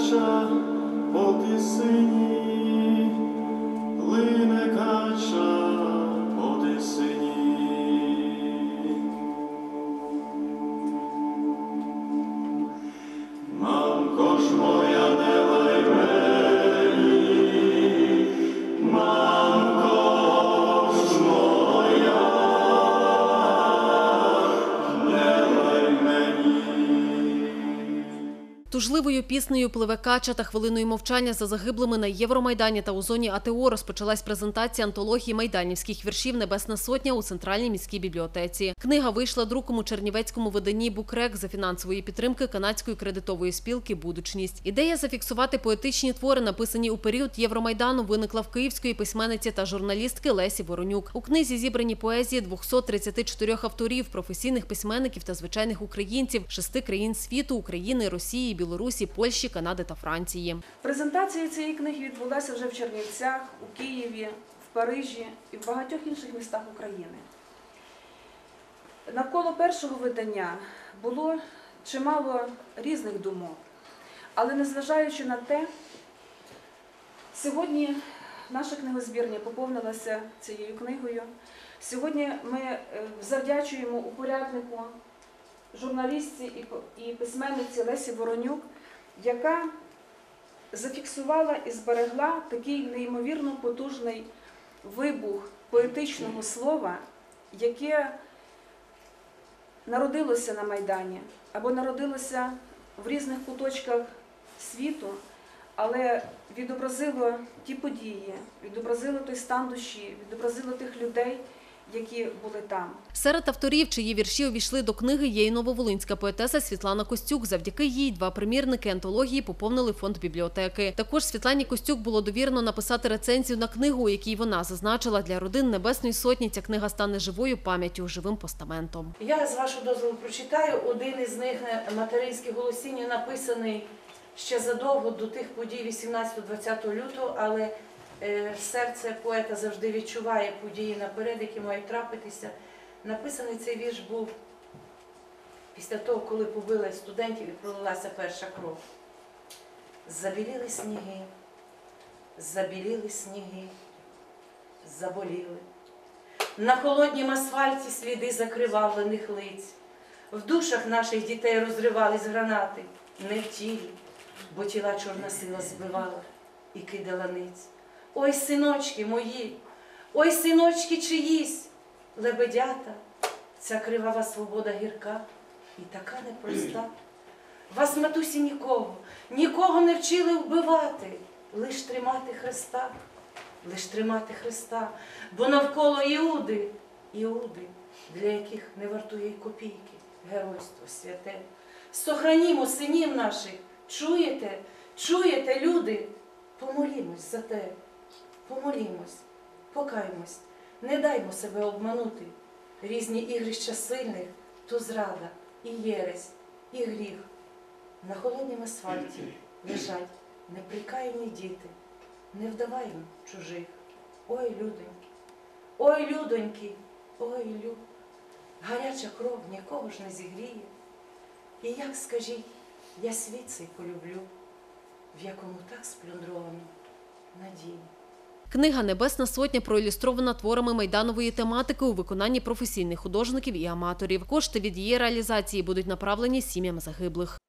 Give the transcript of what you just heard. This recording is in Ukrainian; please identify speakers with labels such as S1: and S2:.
S1: кача по тисині,
S2: Тужливою піснею пливе кача та хвилиною мовчання за загиблими на Євромайдані та у зоні АТО розпочалась презентація антології майданівських віршів Небесна сотня у центральній міській бібліотеці. Книга вийшла друком у чернівецькому виданні Букрек за фінансової підтримки канадської кредитової спілки Будучність. Ідея зафіксувати поетичні твори, написані у період Євромайдану, виникла в київської письменниці та журналістки Лесі Воронюк. У книзі зібрані поезії 234 авторів, професійних письменників та звичайних українців шести країн світу України, Росії, Білорусі, Польщі, Канади та Франції.
S3: Презентація цієї книги відбулася вже в Чернівцях, у Києві, в Парижі і в багатьох інших містах України. Навколо першого видання було чимало різних думок, але незважаючи на те, сьогодні наша книгозбірня поповнилася цією книгою. Сьогодні ми е, завдячуємо упоряднику журналістці і письменниці Лесі Воронюк, яка зафіксувала і зберегла такий неймовірно потужний вибух поетичного слова, яке народилося на Майдані або народилося в різних куточках світу, але відобразило ті події, відобразило той стан душі, відобразило тих людей, які були там.
S2: Серед авторів, чиї вірші увійшли до книги, є й нововолинська поетеса Світлана Костюк. Завдяки їй два примірники антології поповнили фонд бібліотеки. Також Світлані Костюк було довірено написати рецензію на книгу, у якій вона зазначила для родин Небесної Сотні. Ця книга стане живою пам'яттю, живим постаментом.
S4: Я з вашого дозволу прочитаю один із них е, материнських голосінь, написаний ще задовго до тих подій 18-20 лютого, але серце поета завжди відчуває події наперед, які мають трапитися. Написаний цей вірш був після того, коли побили студентів і пролилася перша кров. Забіліли сніги, забіліли сніги, заболіли. На холоднім асфальті сліди закривавлених лиць. В душах наших дітей розривались гранати, не в тілі, бо тіла чорна сила збивала і кидала ниць. Ой, синочки мої, ой, синочки чиїсь, лебедята, ця кривава свобода гірка і така непроста. Вас, матусі, нікого, нікого не вчили вбивати, лиш тримати Христа лиш тримати Христа, бо навколо Іуди, Іуди, для яких не вартує й копійки, геройство святе. Сохранімо синів наших, чуєте, чуєте, люди, помолімось за те, помолімось, покаймось, не даймо себе обманути. Різні ігрища сильних, то зрада, і єресь, і гріх. На холоднім асфальті лежать неприкаяні діти не вдаваймо чужих. Ой, людоньки, ой, людоньки, ой, лю. Гаряча кров нікого ж не зігріє. І як скажіть, я світ цей полюблю, в якому так сплюндровано надії.
S2: Книга Небесна Сотня проілюстрована творами майданової тематики у виконанні професійних художників і аматорів. Кошти від її реалізації будуть направлені сім'ям загиблих.